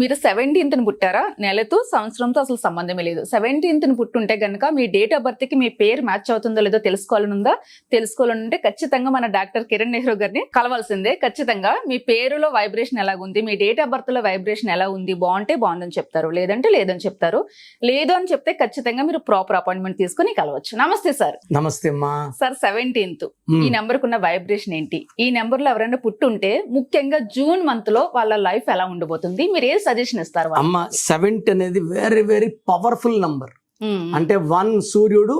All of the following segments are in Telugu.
మీరు సెవెంటీన్త్ పుట్టారా? నెలతో సంవత్సరంతో అసలు సంబంధమే లేదు. సెవెంటీన్త్ పుట్టుంటే గనుక మీ డేట్ ఆఫ్ బర్త్కి మీ పేరు మ్యాచ్ అవుతుందో లేదో తెలుసుకోవాలని ఉందా తెలుసుకోవాలని ఉంటే ఖచ్చితంగా మన డాక్టర్ కిరణ్ నెహ్రూ గారిని కలవాల్సిందే. ఖచ్చితంగా మీ పేరులో వైబ్రేషన్ ఎలా ఉంది మీ డేట్ ఆఫ్ బర్త్లో వైబ్రేషన్ ఎలా ఉంది? బాగుంటే బాగుందని చెప్తారు. లేదంటే లేదని చెప్తారు. లేదు అని చెప్తే ఖచ్చితంగా మీరు ప్రాపర్ అపాయింట్మెంట్ తీసుకుని కలవచ్చు. నమస్తే సార్. నమస్తే అమ్మా. Sir seventeenth. ఈ నెంబర్ కున్న వైబ్రేషన్ ఏంటి? ఈ నెంబర్లో ఎవరైనా పుట్టుంటే ముఖ్యంగా జూన్ మంత్లో వాళ్ళ లైఫ్ ఎలా ఉండబోతుంది? మీరు ఏ సజెషన్ ఇస్తారు? అమ్మ సెవెంటీ అనేది వెరీ వెరీ పవర్ఫుల్ నంబర్. అంటే వన్ సూర్యుడు.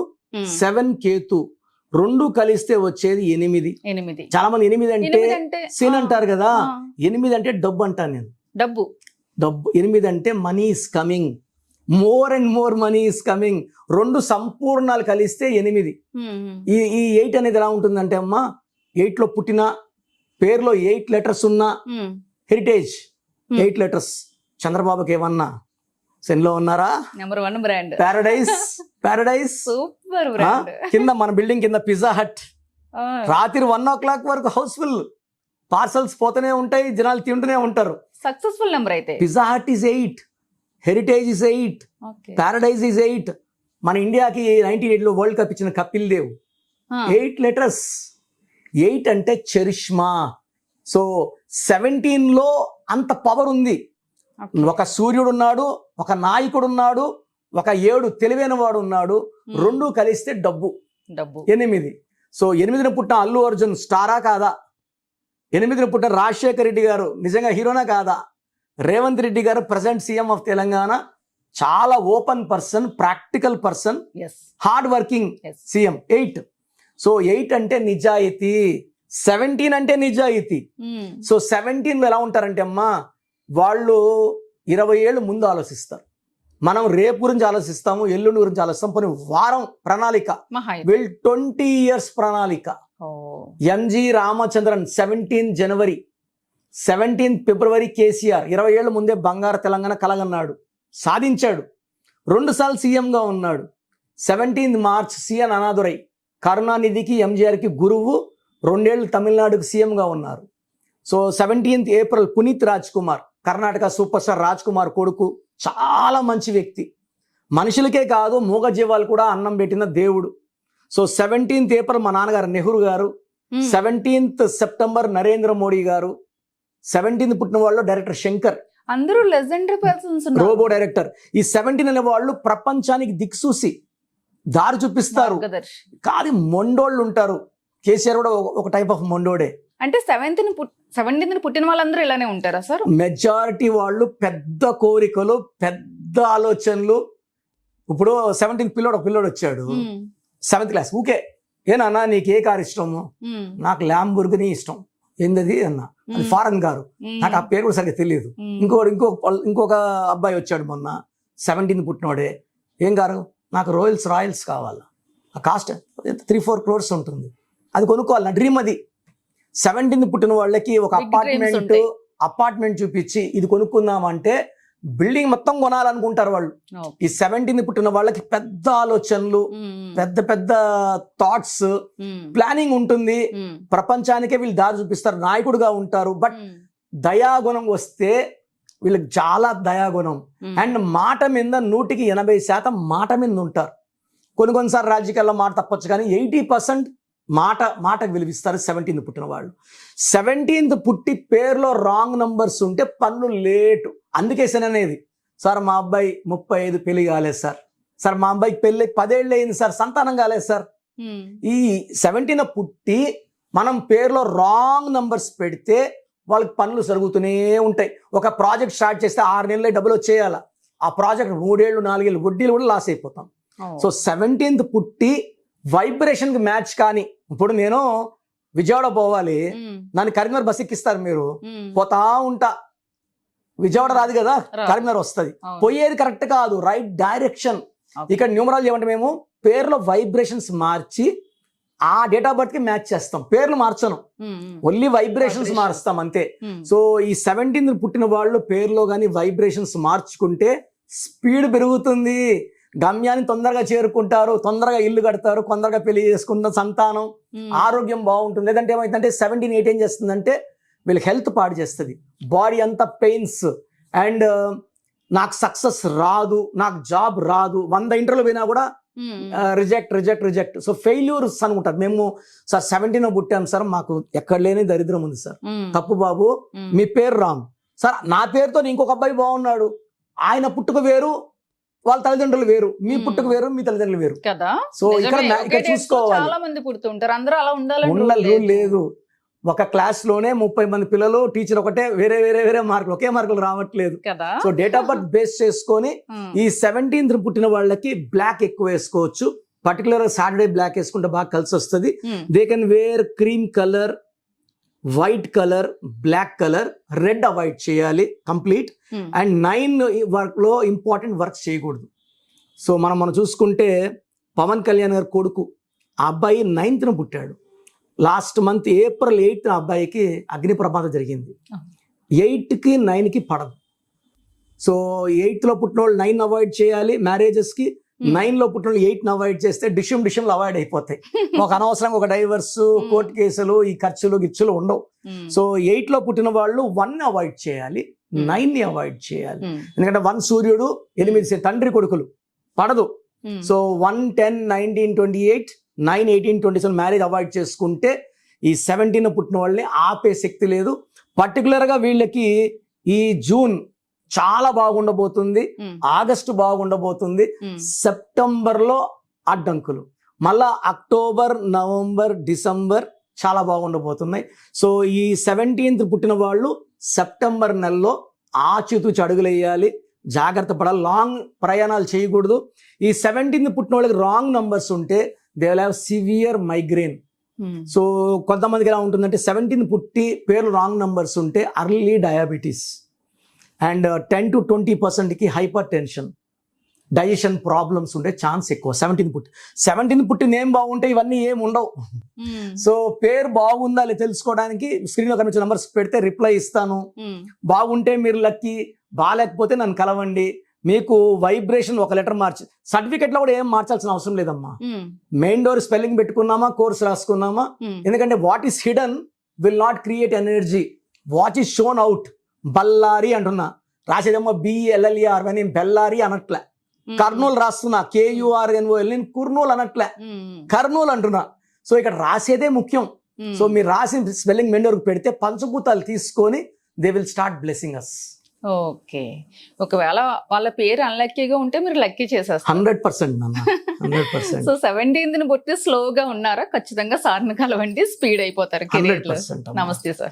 సెవెన్ కేతు రెండు కలిస్తే వచ్చేది ఎనిమిది ఎనిమిది చాలా మంది ఎనిమిది అంటే సీన్ అంటారు కదా ఎనిమిది అంటే డబ్బు అంటాను నేను డబ్బు డబ్బు ఎనిమిది అంటే money is coming more and more money is coming రెండు సంపూర్ణాలు కలిస్తే ఎనిమిది మ్మ్. ఈ ఈ ఎయిట్ అనేది ఎలా ఉంటుందంటే అమ్మా ఎయిట్లో పుట్టిన పేరులో ఎయిట్ లెటర్స్ ఉన్న. Heritage Hmm. ఎయిట్ లెటర్స్ చంద్రబాబుకి ఏమన్నా సెన్లో ఉన్నారా? Number one brand Paradise Paradise super కింద మన బిల్డింగ్ కింద పిజ్జా హట్ రాత్రి వన్ ఓ క్లాక్ వరకు హౌస్ఫుల్ పార్సల్స్ పోతూనే ఉంటాయి జనాలు తింటూనే ఉంటారు. సక్సెస్ఫుల్ నెంబర్ అయితే. Pizza Hut is eight heritage is eight Paradise is eight మన ఇండియాకి నైన్టీన్ ఎయిట్లో వరల్డ్ కప్ ఇచ్చిన Kapil Dev. Eight letters eight అంటే చరిష్మా సో సెవెంటీన్లో అంత పవర్ ఉంది. ఒక సూర్యుడు ఉన్నాడు ఒక నాయకుడు ఉన్నాడు ఒక ఏడు తెలివైన వాడు ఉన్నాడు రెండు కలిస్తే డబ్బు. డబ్బు. ఎనిమిది. సో ఎనిమిదిన పుట్టిన అల్లు అర్జున్ స్టారా కాదా? ఎనిమిదిన పుట్టిన రాజశేఖర్ రెడ్డి గారు నిజంగా హీరోనా కాదా? రేవంత్ రెడ్డి గారు ప్రజెంట్ సీఎం ఆఫ్ తెలంగాణ. చాలా open person practical person hard working CM. Eight. So eight అంటే నిజాయితీ. సెవెంటీన్ అంటే నిజాయితీ. సో సెవెంటీన్లో ఎలా ఉంటారంటే అమ్మా వాళ్ళు ఇరవై ఏళ్ళు ముందు ఆలోచిస్తారు. మనం రేపు గురించి ఆలోచిస్తాము ఎల్లుండి గురించి ఆలోచిస్తాం పోనీ వారం ప్రణాళిక. వీళ్ళు ట్వంటీ ఇయర్స్ ప్రణాళిక. ఎంజి రామచంద్రన్ సెవెంటీన్ జనవరి సెవెంటీన్ ఫిబ్రవరి కేసీఆర్ ఇరవై ఏళ్ళ ముందే బంగారు తెలంగాణ కలగన్నాడు. సాధించాడు. రెండుసార్లు సీఎంగా ఉన్నాడు. సెవెంటీన్త్ మార్చ్ సీఎన్ అనాదురై కరుణానిధికి ఎంజీఆర్కి గురువు రెండేళ్ళు తమిళనాడుకు సీఎంగా ఉన్నారు. So seventeenth April Puneeth Raj Kumar Karnataka super star Raj Kumar కొడుకు చాలా మంచి వ్యక్తి. మనుషులకే కాదు మూగజీవాలు కూడా అన్నం పెట్టిన దేవుడు. సో సెవెంటీన్త్ ఏప్రిల్ మా నాన్నగారు నెహ్రూ గారు. సెవెంటీన్త్ సెప్టెంబర్ నరేంద్ర మోడీ గారు సెవెంటీన్త్ పుట్టిన వాళ్ళు డైరెక్టర్ శంకర్ అందరూ లెజెండరీ పర్సన్స్ రోబో డైరెక్టర్. ఈ సెవెంటీన్ అనే వాళ్ళు ప్రపంచానికి దిక్సూసి దారి చూపిస్తారు. కాదు మొండోళ్ళు ఉంటారు. కేసీఆర్ కూడా ఒక టైప్ ఆఫ్ మొండోడే. అంటే సెవెంత్ సెవెంటీన్త్ పుట్టిన వాళ్ళందరూ ఇలానే ఉంటారా సార్? మెజారిటీ వాళ్ళు పెద్ద కోరికలు పెద్ద ఆలోచనలు. ఇప్పుడు సెవెంటీన్త్ పిల్లోడు ఒక పిల్లోడు వచ్చాడు. సెవెంత్ క్లాస్ ఊకే ఏనన్నా నీకు ఏ కార్ ఇష్టము. నాకు ల్యాంబుర్గిని ఇష్టం. ఏందది? అన్న. అది. Foreign car. నాకు ఆ పేరు కూడా సరిగ్గా తెలియదు మ్మ్. ఇంకొకటి ఇంకొక ఇంకొక అబ్బాయి వచ్చాడు మొన్న. సెవెంటీన్ పుట్టినోడే. ఏం గారు నాకు రాయల్స్ రాయల్స్ కావాలి. ఆ కాస్ట్ త్రీ ఫోర్ క్రోర్స్ ఉంటుంది. అది కొనుక్కోవాలి? నా డ్రీమ్ అది. సెవెంటీన్ పుట్టిన వాళ్ళకి ఒక అపార్ట్మెంట్. అపార్ట్మెంట్ చూపించి ఇది కొనుక్కుందామంటే బిల్డింగ్ మొత్తం కొనాలనుకుంటారు వాళ్ళు. ఈ సెవెంటీన్ పుట్టిన వాళ్ళకి పెద్ద ఆలోచనలు మ్మ్. పెద్ద పెద్ద థాట్స్. ప్లానింగ్ ఉంటుంది మ్మ్. ప్రపంచానికే వీళ్ళు దారి చూపిస్తారు నాయకుడుగా ఉంటారు బట్. దయాగుణం వస్తే వీళ్ళకి చాలా దయాగుణం. అండ్ మాట మీద నూటికి ఎనభై శాతం మాట మీద ఉంటారు కొన్ని కొన్నిసార్లు రాజకీయాల్లో మాట తప్పొచ్చు కానీ ఎయిటీ పర్సెంట్ మాట మాటకు విలువిస్తారు. సెవెంటీన్త్ పుట్టిన వాళ్ళు. సెవెంటీన్త్ పుట్టి పేరులో రాంగ్ నంబర్స్ ఉంటే పనులు లేటు. అందుకే సార్ అనేది సార్ మా అబ్బాయి ముప్పై ఐదు పెళ్ళి కాలేదు సార్. సార్ మా అబ్బాయికి పెళ్ళి పదేళ్ళు అయింది సార్. సంతానం కాలేదు సార్. ఈ సెవెంటీన్ పుట్టి మనం పేరులో రాంగ్ నంబర్స్ పెడితే వాళ్ళకి పనులు జరుగుతూనే ఉంటాయి. ఒక ప్రాజెక్ట్ స్టార్ట్ చేస్తే ఆరు నెలలే డబ్బులు వచ్చేయాల? ఆ ప్రాజెక్ట్ మూడేళ్ళు నాలుగేళ్ళు వడ్డీలు కూడా లాస్ అయిపోతాం. సో సెవెంటీన్త్ పుట్టి వైబ్రేషన్కి మ్యాచ్ కానీ ఇప్పుడు నేను విజయవాడ పోవాలి. నన్ను కరీంనగర్ బస్ ఎక్కిస్తారు మీరు. పోతా ఉంటా విజయవాడ రాదు కదా. కరీంనగర్ వస్తుంది. పోయేది కరెక్ట్ కాదు రైట్ డైరెక్షన్. ఇక్కడ న్యూమరాలజీ ఏమంటే మేము పేర్లో వైబ్రేషన్స్ మార్చి ఆ డేట్ ఆఫ్ బర్త్కి మ్యాచ్ చేస్తాం పేర్లు మార్చను. Only vibrations. మారుస్తాం అంతే. సో ఈ సెవెంటీన్త్ పుట్టిన వాళ్ళు పేర్లో కానీ వైబ్రేషన్స్ మార్చుకుంటే స్పీడ్ పెరుగుతుంది గమ్యాన్ని తొందరగా చేరుకుంటారు తొందరగా ఇల్లు కడతారు తొందరగా పెళ్ళి చేసుకున్న సంతానం మ్మ్. ఆరోగ్యం బాగుంటుంది. లేదంటే ఏమైందంటే సెవెంటీన్ ఎయిట్ ఏం చేస్తుందంటే వీళ్ళకి హెల్త్ పాడు చేస్తుంది. బాడీ అంతా పెయిన్స్ అండ్ నాకు సక్సెస్ రాదు నాకు జాబ్ రాదు. వంద ఇంటర్వ్యూ పోయినా కూడా reject reject reject so failures అనుకుంటారు. మేము సార్ సెవెంటీన్ పుట్టాం సార్. మాకు ఎక్కడ లేని దరిద్రం ఉంది సార్. ఉమ్, తప్పు బాబు ఉమ్, మీ పేరు రాంగ్ సార్ నా పేరుతో ఇంకొక అబ్బాయి బాగున్నాడు. ఆయన పుట్టుక వేరు వాళ్ళ తల్లిదండ్రులు వేరు మీ. పుట్టుక వేరు మీ తల్లిదండ్రులు వేరు. కదా? సో ఇక్కడ చూసుకోవాలి. చాలా మంది పుడుతుంటారు. అందరూ అలా ఉండాలని ఉండాలి రూల్ లేదు. ఒక క్లాస్లోనే ముప్పై మంది పిల్లలు టీచర్ ఒకటే వేరే వేరే వేరే మార్కులు ఒకే మార్కులు రావట్లేదు. కదా? So date of birth base చేసుకొని ఈ సెవెంటీన్త్ పుట్టిన వాళ్ళకి బ్లాక్ ఎక్కువ వేసుకోవచ్చు. పర్టికులర్ సాటర్డే బ్లాక్ వేసుకుంటే బాగా కలిసి వస్తుంది they can wear cream colour white colour black colour red avoid చేయాలి కంప్లీట్. ఉమ్, అండ్ నైన్ వర్క్లో ఇంపార్టెంట్ వర్క్ చేయకూడదు. సో మనం మనం చూసుకుంటే పవన్ కళ్యాణ్ గారి కొడుకు ఆ అబ్బాయి నైన్త్న పుట్టాడు. లాస్ట్ మంత్ ఏప్రిల్ ఎయిత్ అబ్బాయికి అగ్ని ప్రమాదం జరిగింది. ఎయిట్కి నైన్కి పడదు. సో ఎయిత్లో పుట్టిన వాళ్ళు నైన్ అవాయిడ్ చేయాలి మ్యారేజెస్కి నైన్లో పుట్టిన వాళ్ళు ఎయిట్ అవాయిడ్ చేస్తే డిషమ్ డిషమ్లు అవాయిడ్ అయిపోతాయి. ఒక అనవసరంగా ఒక డైవర్స్ కోర్టు కేసులు ఈ ఖర్చులు గిచ్చులు ఉండవు. సో ఎయిట్లో పుట్టిన వాళ్ళు వన్ అవాయిడ్ చేయాలి. నైన్ని అవాయిడ్ చేయాలి. ఎందుకంటే వన్ సూర్యుడు ఎనిమిది సే- తండ్రి కొడుకులు. పడదు. So one ten nineteen twenty eight nine eighteen twenty seven marriage avoid చేసుకుంటే ఈ సెవెంటీన్ పుట్టిన వాళ్ళని ఆపే శక్తి లేదు. Particular గా వీళ్ళకి ఈ జూన్ చాలా బాగుండబోతుంది. ఆగస్టు బాగుండబోతుంది. ఉమ్, సెప్టెంబర్లో అడ్డంకులు. మళ్ళా అక్టోబర్ నవంబర్ డిసెంబర్ చాలా బాగుండబోతున్నాయి. సో ఈ సెవెంటీన్త్ పుట్టిన వాళ్ళు సెప్టెంబర్ నెలలో ఆచితూచి అడుగులు వేయాలి జాగ్రత్త పడాలి. లాంగ్ ప్రయాణాలు చేయకూడదు. ఈ సెవెంటీన్త్ పుట్టిన వాళ్ళకి రాంగ్ నంబర్స్ ఉంటే they will have severe migraine. So కొంతమందికి ఎలా ఉంటుందంటే సెవెంటీన్ పుట్టి పేర్లు రాంగ్ నంబర్స్ ఉంటే early diabetes. And ten to twenty పర్సెంట్కి హైపర్ టెన్షన్. డైజెషన్ ప్రాబ్లమ్స్ ఉండే ఛాన్స్ ఎక్కువ. సెవెంటీన్ పుట్టి సెవెంటీన్ పుట్టి నేమ్ బాగుంటే ఇవన్నీ ఏం ఉండవు. సో పేరు బాగుందా లేదా తెలుసుకోవడానికి స్క్రీన్లో కనిపించే నెంబర్స్ పెడితే రిప్లై ఇస్తాను. ఉమ్, బాగుంటే మీరు లక్కీ బాగాలేకపోతే నన్ను కలవండి. మీకు వైబ్రేషన్ ఒక లెటర్ మార్చి సర్టిఫికెట్లో కూడా ఏం మార్చాల్సిన అవసరం లేదమ్మా. మెయిన్ డోర్ స్పెల్లింగ్ పెట్టుకున్నామా కోర్స్ రాసుకున్నామా? ఉమ్, ఎందుకంటే what is hidden will not create energy what is shown out Ballari అంటున్నా. రాసేదేమో B L L E R అని బెల్లారి అనట్లే. కర్నూలు రాస్తున్నా. కేయుఆర్ఎన్ఓ నేను కుర్నూలు అనట్లే. కర్నూలు అంటున్నా. సో ఇక్కడ రాసేదే ముఖ్యం. సో మీరు రాసిన స్పెల్లింగ్ మెండోర్కి పెడితే పంచభూతాలు తీసుకొని they will start blessing us okay. ఒకవేళ వాళ్ళ పేరు అన్లక్కీగా ఉంటే మీరు లక్కీ చేసేస్తారు. Hundred percent hundred percent. So సెవెంటీన్త్ని బట్టి స్లోగా ఉన్నారా? ఖచ్చితంగా సార్ని కలవండి. స్పీడ్ అయిపోతారు. నమస్తే సార్.